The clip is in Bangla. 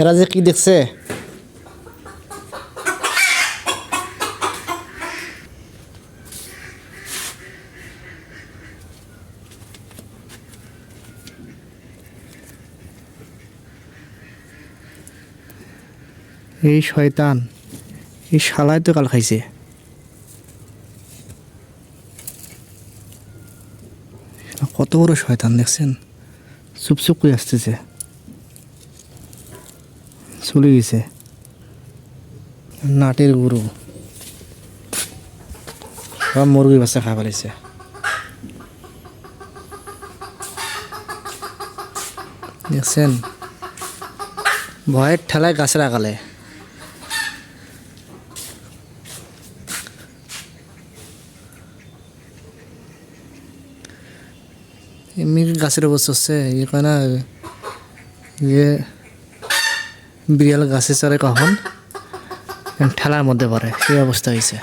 এরা যে কি দেখছে? এই শয়তান এই শালাই তো কাল খাইছে। কত বড় শয়তান দেখছেন? চুপ চুপ করে আসতেছে। চলে গেছে। নাটের গুরু। সব মুরগি বাচ্চা খাই ফেলেছে। দেখছেন? ভয়ের ঠেলায় গাছের আগালে এমনি গাছের অবস্থা হচ্ছে ইয়ে কয় না যে বিড়াল গাছে চড়ে কখন ঠেলার মধ্যে পড়ে, সেই অবস্থা হয়েছে।